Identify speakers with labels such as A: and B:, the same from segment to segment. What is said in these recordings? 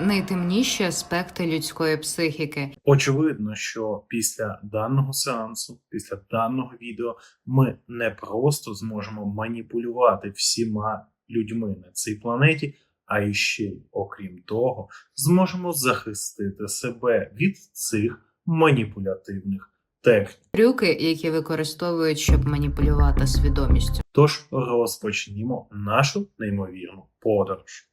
A: найтемніші аспекти людської психіки.
B: Очевидно, що після даного сеансу, після даного відео, ми не просто зможемо маніпулювати всіма людьми на цій планеті, а і ще й, окрім того, зможемо захистити себе від цих маніпулятивних технік.
A: Трюки, які використовують, щоб маніпулювати свідомістю.
B: Тож розпочнімо нашу неймовірну подорож.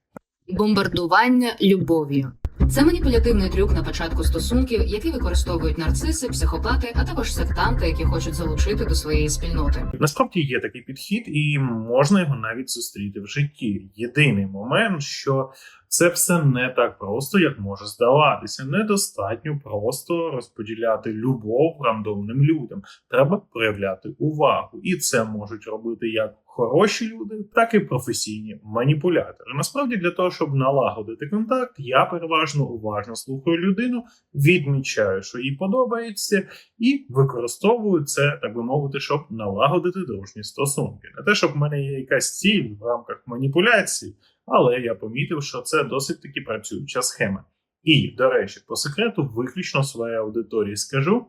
A: Бомбардування любов'ю. Це маніпулятивний трюк на початку стосунків, який використовують нарциси, психопати, а також сектанти, які хочуть залучити до своєї спільноти.
B: Насправді є такий підхід, і можна його навіть зустріти в житті. Єдиний момент, що це все не так просто, як може здаватися. Недостатньо просто розподіляти любов рандомним людям. Треба проявляти увагу, і це можуть робити як хороші люди, так і професійні маніпулятори. Насправді, для того, щоб налагодити контакт, я переважно уважно слухаю людину, відмічаю, що їй подобається, і використовую це, так би мовити, щоб налагодити дружні стосунки. Не те, щоб в мене є якась ціль в рамках маніпуляції, але я помітив, що це досить таки працююча схема. І, до речі, по секрету, виключно своїй аудиторії скажу,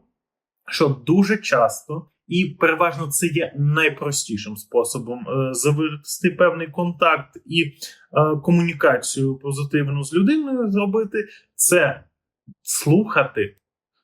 B: що дуже часто. І переважно це є найпростішим способом е, завести певний контакт і е, комунікацію позитивну з людиною зробити це слухати,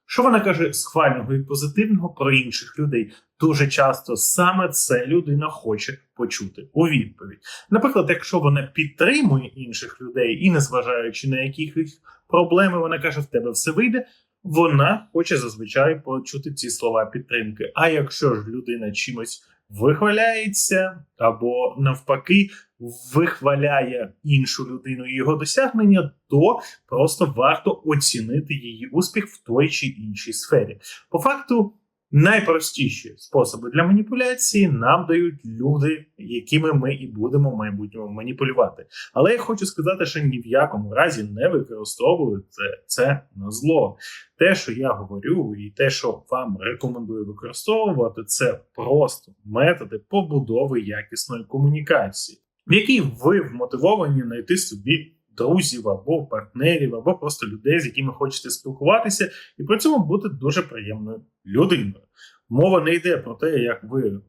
B: що вона каже схвального і позитивного про інших людей. Дуже часто саме це людина хоче почути у відповідь. Наприклад, якщо вона підтримує інших людей і, незважаючи на якісь проблеми, вона каже: в тебе все вийде. Вона хоче зазвичай почути ці слова підтримки. А якщо ж людина чимось вихваляється або навпаки вихваляє іншу людину і його досягнення, то просто варто оцінити її успіх в той чи іншій сфері. По факту. Найпростіші способи для маніпуляції нам дають люди, якими ми і будемо в майбутньому маніпулювати. Але я хочу сказати, що ні в якому разі не використовую це, це на зло. Те, що я говорю, і те, що вам рекомендую використовувати, це просто методи побудови якісної комунікації, в якій ви вмотивовані знайти собі. Друзів або партнерів, або просто людей, з якими хочете спілкуватися, і при цьому бути дуже приємною людиною. Мова не йде про те, як ви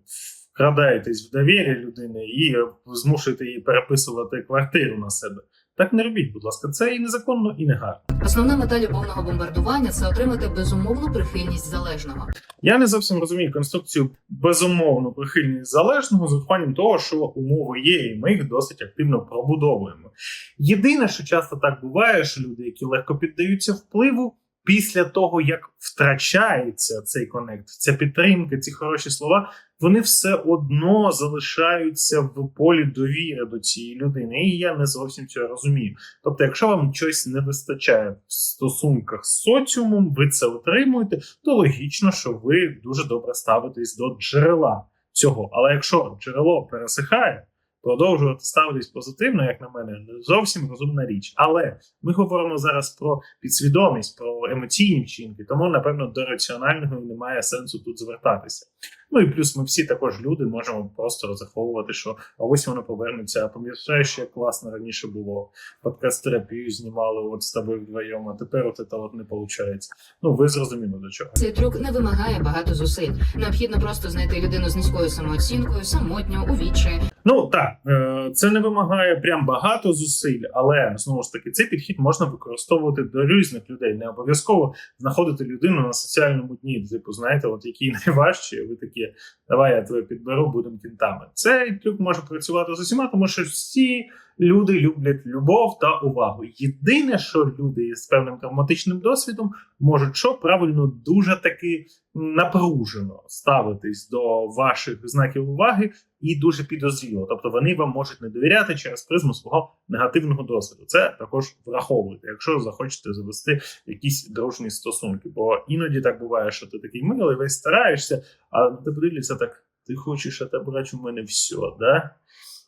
B: вкрадаєтесь в довір'я людини і змушуєте її переписувати квартиру на себе. Так не робіть, будь ласка, це і незаконно, і не гарно.
A: Основна мета любовного бомбардування це отримати безумовну прихильність залежного.
B: Я не зовсім розумію конструкцію безумовну прихильність залежного з урахуванням того, що умови є, і ми їх досить активно пробудовуємо. Єдине, що часто так буває, що люди, які легко піддаються впливу, після того як втрачається цей конект, ця підтримка, ці хороші слова, вони все одно залишаються в полі довіри до цієї людини. І я не зовсім цього розумію. Тобто, якщо вам щось не вистачає в стосунках з соціумом, ви це отримуєте, то логічно, що ви дуже добре ставитесь до джерела цього. Але якщо джерело пересихає, продовжувати ставитись позитивно, як на мене, не зовсім розумна річ. Але ми говоримо зараз про підсвідомість, про емоційні вчинки, тому напевно до раціонального немає сенсу тут звертатися. Ну і плюс ми всі також люди можемо просто розраховувати, що а ось воно повернеться. А пам'ятаєш, як класно раніше було подкаст терапію знімали от з тобою вдвоєм, а тепер от це от не виходить. Ну ви зрозуміли до чого.
A: Цей трюк не вимагає багато зусиль. Необхідно просто знайти людину з низькою самооцінкою, самотньо, у відчаї.
B: Ну так, е, це не вимагає прям багато зусиль, але знову ж таки цей підхід можна використовувати до різних людей. Не обов'язково знаходити людину на соціальному дні. Типу, знаєте, от який найважче, ви такі, давай я тебе підберу, будемо кінтами. Цей трюк може працювати з усіма, тому що всі люди люблять любов та увагу. Єдине, що люди з певним травматичним досвідом можуть що правильно дуже таки напружено ставитись до ваших знаків уваги і дуже підозріло. Тобто вони вам можуть не довіряти через призму свого негативного досвіду. Це також враховуйте, якщо захочете завести якісь дружні стосунки. Бо іноді так буває, що ти такий милий, весь стараєшся, а ти подивишся так: ти хочеш отобрати у мене все, да?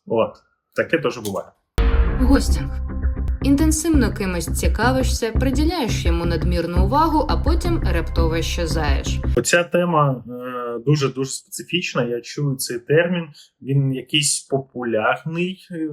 B: От таке теж буває.
A: Гостінг. Інтенсивно кимось цікавишся, приділяєш йому надмірну увагу, а потім раптово щезаєш.
B: Оця тема е, дуже дуже специфічна. Я чую цей термін. Він якийсь популярний е,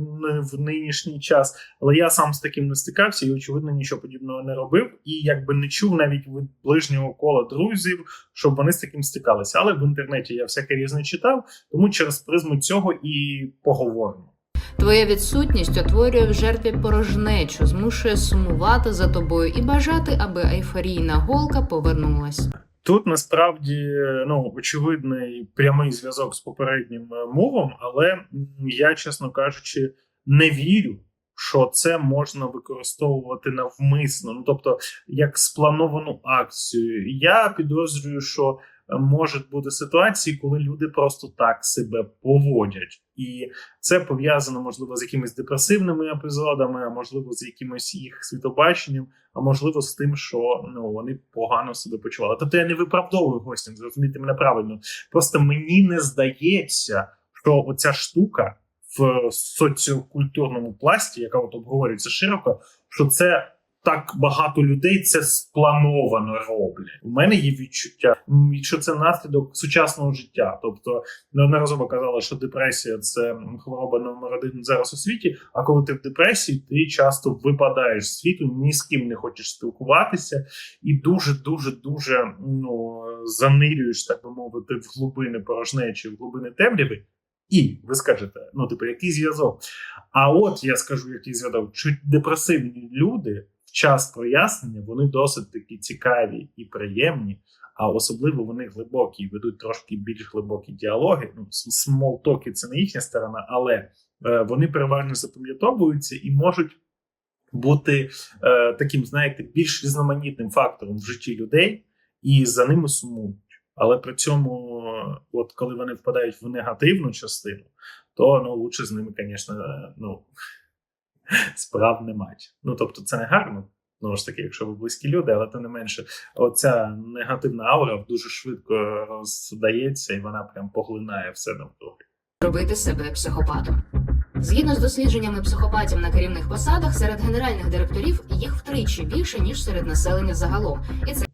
B: в нинішній час, але я сам з таким не стикався і, очевидно, нічого подібного не робив. І якби не чув навіть від ближнього кола друзів, щоб вони з таким стикалися. Але в інтернеті я всяке різне читав, тому через призму цього і поговоримо.
A: Твоя відсутність утворює в жертві порожнечу, змушує сумувати за тобою і бажати, аби ейфорійна голка повернулась.
B: Тут насправді ну очевидний прямий зв'язок з попереднім е, мовом, але я, чесно кажучи, не вірю, що це можна використовувати навмисно. Ну тобто, як сплановану акцію. Я підозрюю, що можуть бути ситуації, коли люди просто так себе поводять, і це пов'язано можливо з якимись депресивними епізодами, а можливо з якимось їх світобаченням а можливо з тим, що ну вони погано себе почували. Тобто я не виправдовую гостям, зрозумійте мене правильно. Просто мені не здається, що оця штука в соціокультурному пласті, яка от обговорюється широко, що це. Так багато людей це сплановано роблять. У мене є відчуття, що це наслідок сучасного життя. Тобто неодноразово казали, що депресія це хвороба номер один зараз у світі. А коли ти в депресії, ти часто випадаєш з світу, ні з ким не хочеш спілкуватися, і дуже, дуже, дуже ну занирюєш, так би мовити, в глибини порожнечі, в глибини темряви. І ви скажете, ну типу, який зв'язок? А от я скажу, який зв'язок, що депресивні люди час прояснення вони досить такі цікаві і приємні. А особливо вони глибокі і ведуть трошки більш глибокі діалоги. Ну, смолтоки це не їхня сторона, але е, вони переважно запам'ятовуються і можуть бути е, таким, знаєте, більш різноманітним фактором в житті людей, і за ними сумують. Але при цьому, е, от коли вони впадають в негативну частину, то ну лучше з ними, звісно, ну справ не мати. Ну тобто, це не гарно. Знову ж таки, якщо ви близькі люди, але тим не менше, оця негативна аура дуже швидко роздається, і вона прям поглинає все навкруги.
A: Робити себе психопатом. Згідно з дослідженнями психопатів на керівних посадах, серед генеральних директорів їх втричі більше ніж серед населення загалом, і це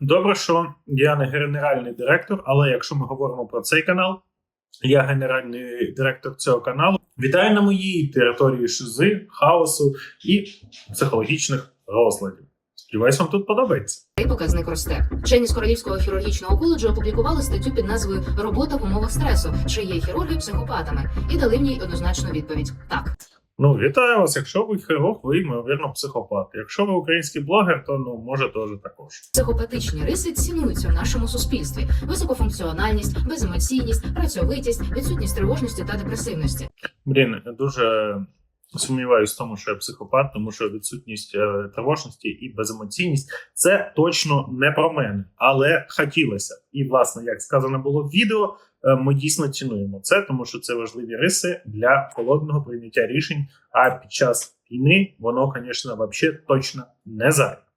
B: Добре, що я не генеральний директор, але якщо ми говоримо про цей канал, я генеральний директор цього каналу. Вітаю на моїй території шизи, хаосу і психологічних розладів. Сподіваюсь, вам тут подобається.
A: І показник росте. Вчені з Королівського хірургічного коледжу опублікували статтю під назвою Робота в умовах стресу, чи є хірурги психопатами, і дали в ній однозначну відповідь: так.
B: Ну, вітаю вас. Якщо ви хірург, ви ймовірно психопат. Якщо ви український блогер, то ну може теж також.
A: Психопатичні риси цінуються в нашому суспільстві: високофункціональність, беземоційність, працьовитість, відсутність тривожності та депресивності.
B: Блін, дуже сумніваюся в тому, що я психопат, тому що відсутність е, тривожності і беземоційність це точно не про мене, але хотілося. І власне, як сказано було в відео, е, ми дійсно цінуємо це, тому що це важливі риси для холодного прийняття рішень. А під час війни воно, звісно, взагалі точно не зайве.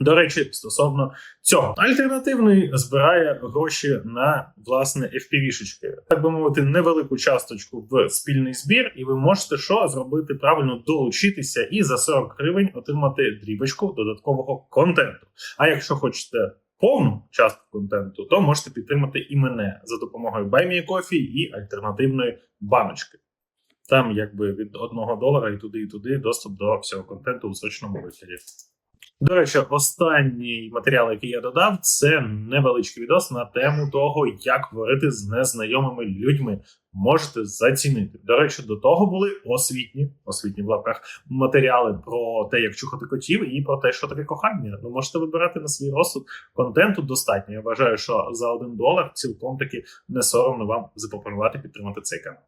B: До речі, стосовно цього, альтернативний збирає гроші на власне FPV-шечки. так би мовити, невелику часточку в спільний збір, і ви можете що зробити правильно долучитися і за 40 гривень отримати дрібочку додаткового контенту. А якщо хочете повну частку контенту, то можете підтримати і мене за допомогою BuyMeCoffee і альтернативної баночки. Там, якби від 1 долара і туди, і туди доступ до всього контенту у сочному вигляді. До речі, останній матеріал, який я додав, це невеличкий відос на тему того, як говорити з незнайомими людьми. Можете зацінити. До речі, до того були освітні, освітні в лапках матеріали про те, як чухати котів, і про те, що таке кохання. Ви можете вибирати на свій розсуд. Контенту достатньо. Я вважаю, що за один долар цілком таки не соромно вам запропонувати підтримати цей канал.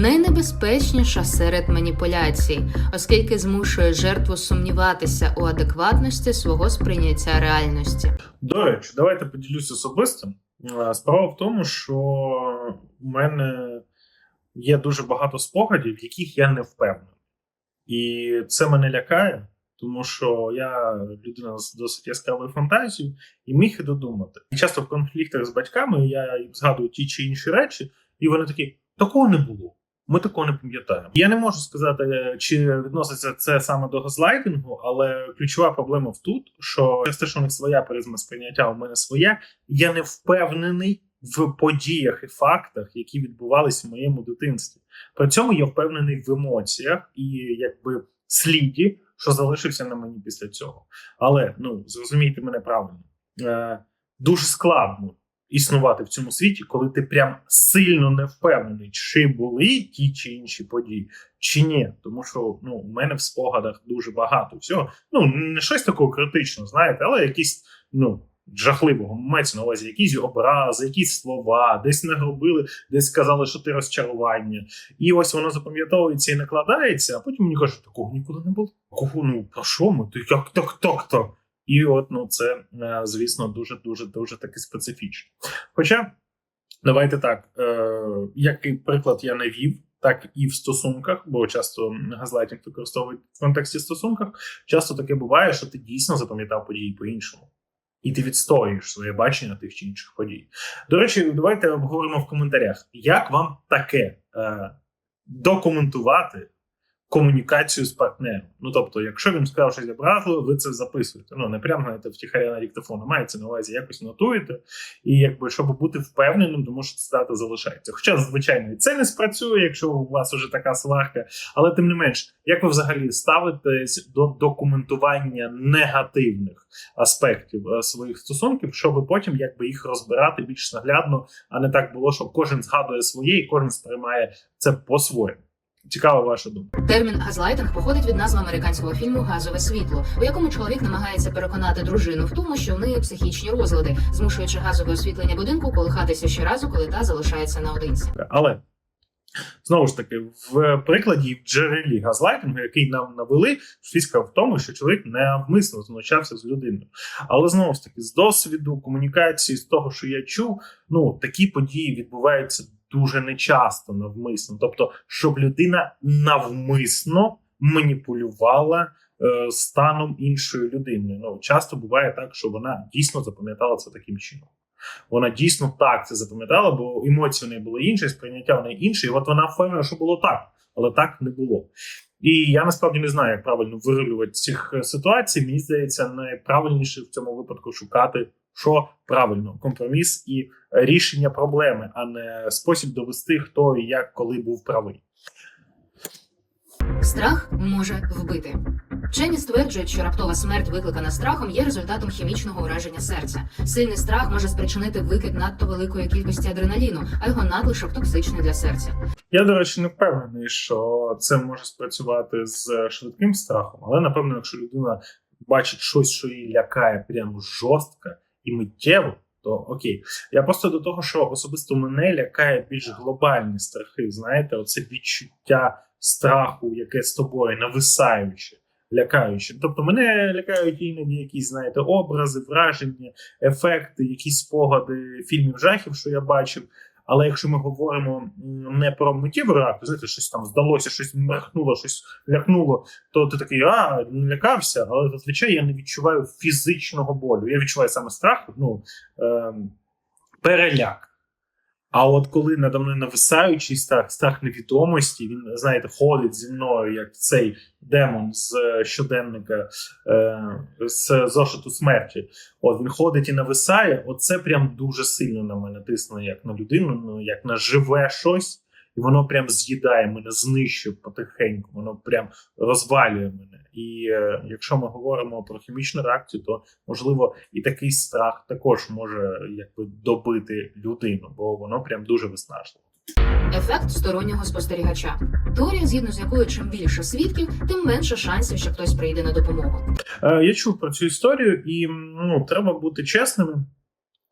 A: Найнебезпечніша серед маніпуляцій, оскільки змушує жертву сумніватися у адекватності свого сприйняття реальності.
B: До речі, давайте поділюся особистим. Е, Справа в тому, що у мене є дуже багато спогадів, в яких я не впевнений. І це мене лякає, тому що я людина з досить яскравою фантазією і міг і додумати. І часто в конфліктах з батьками я згадую ті чи інші речі, і вони такі: такого не було. Ми такого не пам'ятаємо. Я не можу сказати, чи відноситься це саме до газлайтингу, але ключова проблема в тут, що через те, що у них своя призма сприйняття, у мене своя, я не впевнений в подіях і фактах, які відбувалися в моєму дитинстві. При цьому я впевнений в емоціях і якби сліді, що залишився на мені після цього. Але ну зрозумійте мене правильно, е, дуже складно існувати в цьому світі, коли ти прям сильно не впевнений, чи були ті чи інші події, чи ні. Тому що ну, у мене в спогадах дуже багато всього. Ну, не щось такого критичного, знаєте, але якісь ну. Жахливого мається на увазі якісь образи, якісь слова, десь не робили, десь сказали, що ти розчарування. І ось воно запам'ятовується і накладається, а потім мені кажуть, такого ніколи не було. Кого ну про що ми? Ти як так, так, так. І от ну це е, звісно дуже дуже дуже таки специфічно. Хоча давайте так, е, який приклад я навів, так і в стосунках, бо часто газлайтинг використовують в контексті стосунках. Часто таке буває, що ти дійсно запам'ятав події по-іншому. І ти відстоюєш своє бачення тих чи інших подій. До речі, давайте обговоримо в коментарях, як вам таке е, документувати комунікацію з партнером. Ну тобто, якщо він сказав щось образливе, ви це записуєте. Ну не прямо знаєте, втіхаря на диктофон, а мається на увазі якось нотуєте, і якби щоб бути впевненим, тому що цитата залишається. Хоча, звичайно, і це не спрацює, якщо у вас уже така сварка, але тим не менш, як ви взагалі ставитесь до документування негативних аспектів е, своїх стосунків, щоб потім якби їх розбирати більш наглядно, а не так було, що кожен згадує своє і кожен сприймає це по-своєму. Цікава ваша думка.
A: Термін газлайтинг походить від назви американського фільму Газове світло, у якому чоловік намагається переконати дружину в тому, що в неї психічні розлади, змушуючи газове освітлення будинку колихатися щоразу, коли та залишається наодинці.
B: Але знову ж таки, в прикладі в джерелі газлайтингу, який нам навели, фішка в тому, що чоловік навмисно знущався з людиною. Але знову ж таки, з досвіду, комунікації, з того, що я чув, ну такі події відбуваються дуже нечасто навмисно. Тобто, щоб людина навмисно маніпулювала е, станом іншої людини. Ну часто буває так, що вона дійсно запам'ятала це таким чином. Вона дійсно так це запам'ятала, бо емоції в неї були інші, сприйняття в неї інше, і от вона впевнена, що було так, але так не було. І я насправді не знаю, як правильно вирулювати цих е, ситуацій. Мені здається, найправильніше в цьому випадку шукати, що правильно компроміс і рішення проблеми, а не спосіб довести, хто і як коли був правий.
A: Страх може вбити. Вчені стверджують, що раптова смерть, викликана страхом, є результатом хімічного ураження серця. Сильний страх може спричинити викид надто великої кількості адреналіну, а його надлишок токсичний для серця.
B: Я, до речі, не впевнений, що це може спрацювати з швидким страхом, але напевно, якщо людина бачить щось, що її лякає прямо жорстко і миттєво, то окей. Я просто до того, що особисто мене лякає більш глобальні страхи. Знаєте, оце відчуття страху, яке з тобою нависаюче. Лякаючи, Тобто мене лякають іноді якісь, знаєте, образи, враження, ефекти, якісь спогади фільмів жахів, що я бачив. Але якщо ми говоримо не про миттєву реакцію, знаєте, щось там здалося, щось махнуло, щось лякнуло, то ти такий, а, не лякався, але зазвичай я не відчуваю фізичного болю. Я відчуваю саме страх, ну, е, переляк. А от коли надо мною нависаючий страх, страх невідомості, він, знаєте, ходить зі мною, як цей демон з е, щоденника е, з зошиту смерті. От він ходить і нависає. Оце прям дуже сильно на мене тисне, як на людину, ну як на живе щось, і воно прям з'їдає мене, знищує потихеньку, воно прям розвалює мене. І е, якщо ми говоримо про хімічну реакцію, то можливо і такий страх також може якби добити людину, бо воно прям дуже виснажливо.
A: Ефект стороннього спостерігача. Теорія, згідно з якою чим більше свідків, тим менше шансів, що хтось прийде на допомогу.
B: Е, Я чув про цю історію, і ну треба бути чесними.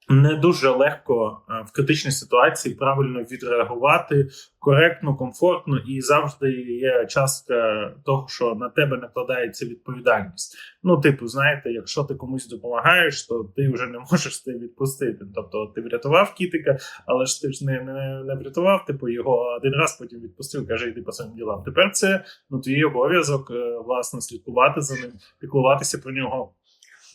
B: Не дуже легко е, в критичній ситуації правильно відреагувати коректно, комфортно, і завжди є частка того, що на тебе накладається відповідальність. Ну, типу, знаєте, якщо ти комусь допомагаєш, то ти вже не можеш це відпустити. Тобто, ти врятував кітика, але ж ти ж не, не, не врятував, типу його один раз потім відпустив, каже, йди по своїм ділам. Тепер це ну твій обов'язок, е, власне, слідкувати за ним, піклуватися про нього.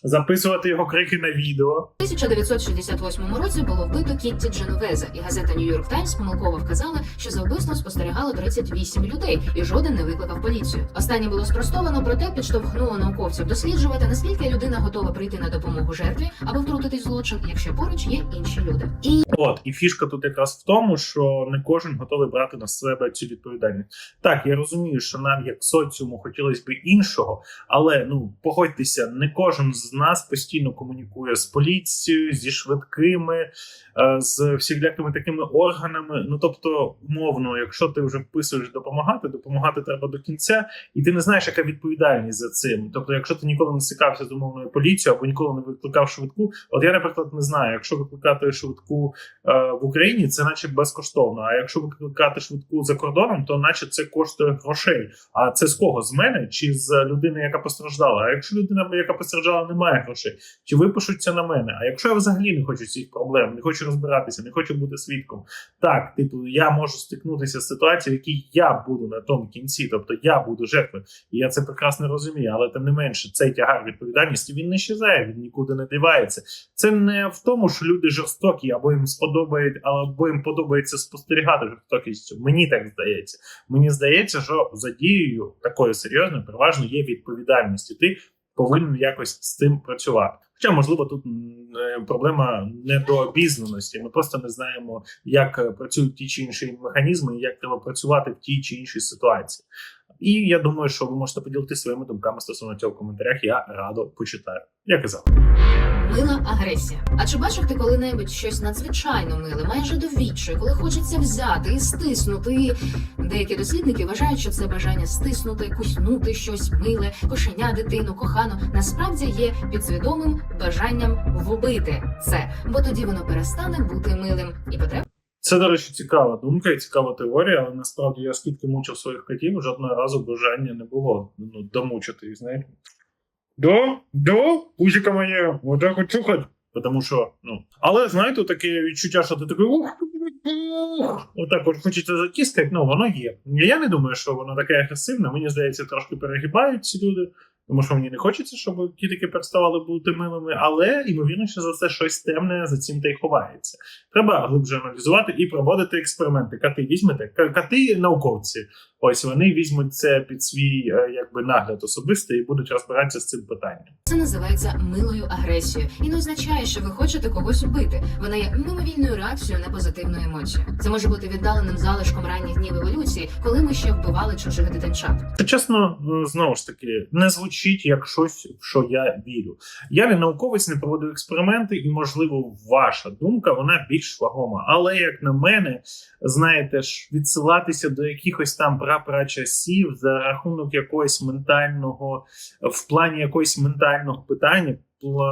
B: Записувати його крики на відео.
A: У 1968 році було вбито Кітті Дженовезе, і газета New York Times помилково вказала, що за вбивством спостерігало 38 людей, і жоден не викликав поліцію. Останнє було спростовано, проте підштовхнуло науковців досліджувати, наскільки людина готова прийти на допомогу жертві або втрутитись в злочин, якщо поруч є інші люди. І
B: От і фішка тут якраз в тому, що не кожен готовий брати на себе цю відповідальність. Так, я розумію, що нам, як соціуму, хотілося б іншого, але ну погодьтеся, не кожен з нас постійно комунікує з поліцією, зі швидкими, е, з всілякими такими органами. Ну тобто, умовно, якщо ти вже вписуєш допомагати, допомагати треба до кінця, і ти не знаєш, яка відповідальність за цим. Тобто, якщо ти ніколи не стикався з умовною поліцією або ніколи не викликав швидку, от я, наприклад, не знаю, якщо викликати швидку е, в Україні, це наче безкоштовно. А якщо викликати швидку за кордоном, то наче це коштує грошей. А це з кого? З мене чи з людини, яка постраждала? А якщо людина, яка постраждала, не має грошей, чи випишуться на мене? А якщо я взагалі не хочу цих проблем, не хочу розбиратися, не хочу бути свідком, так, типу, я можу стикнутися з ситуацією, в якій я буду на тому кінці, тобто я буду жертвою. І я це прекрасно розумію, але тим не менше, цей тягар відповідальності він не щезає, він нікуди не дивається. Це не в тому, що люди жорстокі, або їм сподобають, або їм подобається спостерігати жорстокістю. Мені так здається. Мені здається, що за дією такою серйозною переважно є відповідальність, ти повинен якось з цим працювати. Хоча, можливо, тут е, проблема не до обізнаності. Ми просто не знаємо, як е, працюють ті чи інші механізми, і як треба працювати в тій чи іншій ситуації. І я думаю, що ви можете поділитися своїми думками стосовно цього в коментарях. Я радо почитаю. Я казав.
A: мила агресія. А чи бачив ти коли-небудь щось надзвичайно миле, майже довіче, коли хочеться взяти і стиснути? Деякі дослідники вважають, що це бажання стиснути, куснути щось миле, кошеня, дитину, кохану, насправді є підсвідомим бажанням вбити це, бо тоді воно перестане бути милим і потреба.
B: Це, до речі, цікава думка і цікава теорія, але насправді я скільки мучив своїх котів, жодного разу бажання не було ну, домучити їх, знаєте. До, до, пузіка моє, отак от чухать. Тому що, ну. Але знаєте, таке відчуття, що ти такий ух, ух, отак от хочеться затіскати, ну воно є. Я не думаю, що воно таке агресивне. Мені здається, трошки перегибають ці люди, тому що мені не хочеться, щоб кітики переставали бути милими, але ймовірніше за це щось темне за цим та й ховається. Треба глибше аналізувати і проводити експерименти. Кати візьмете, кати науковці. Ось вони візьмуть це під свій е, якби нагляд особистий і будуть розбиратися з цим питанням.
A: Це називається милою агресією і не означає, що ви хочете когось убити. Вона є мимовільною реакцією на позитивну емоцію. Це може бути віддаленим залишком ранніх днів еволюції, коли ми ще вбивали чужих дитинчат.
B: Чесно, знову ж таки, не звучить як щось, в що я вірю. Я не науковець, не проводив експерименти, і, можливо, ваша думка вона більш вагома. Але як на мене, знаєте ж, відсилатися до якихось там прапрачасів за рахунок якогось ментального, в плані якогось ментального питання.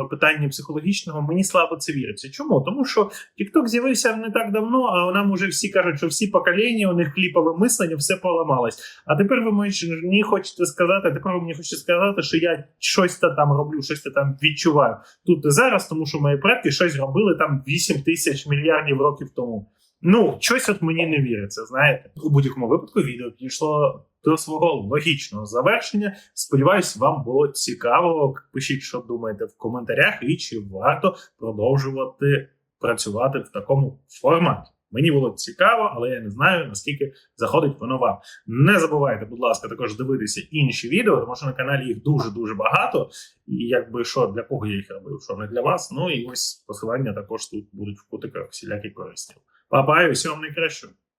B: Питання психологічного мені слабо це віриться. Чому? Тому що TikTok з'явився не так давно, а нам уже всі кажуть, що всі покоління, у них кліпове мислення, все поламалось. А тепер ви мені хочете сказати, тепер ви мені хочете сказати, що я щось та там роблю, щось та там відчуваю тут і зараз, тому що мої предки щось робили там 8 тисяч мільярдів років тому. Ну, щось от мені не віриться, знаєте. У будь-якому випадку відео підійшло до свого логічного завершення. Сподіваюсь, вам було цікаво. Пишіть, що думаєте в коментарях, і чи варто продовжувати працювати в такому форматі. Мені було цікаво, але я не знаю наскільки заходить воно вам. Не забувайте, будь ласка, також дивитися інші відео, тому що на каналі їх дуже дуже багато. І якби що для кого я їх робив, що не для вас. Ну і ось посилання також тут будуть в кутиках всілякі корисні. Па-па, і всього вам найкращого.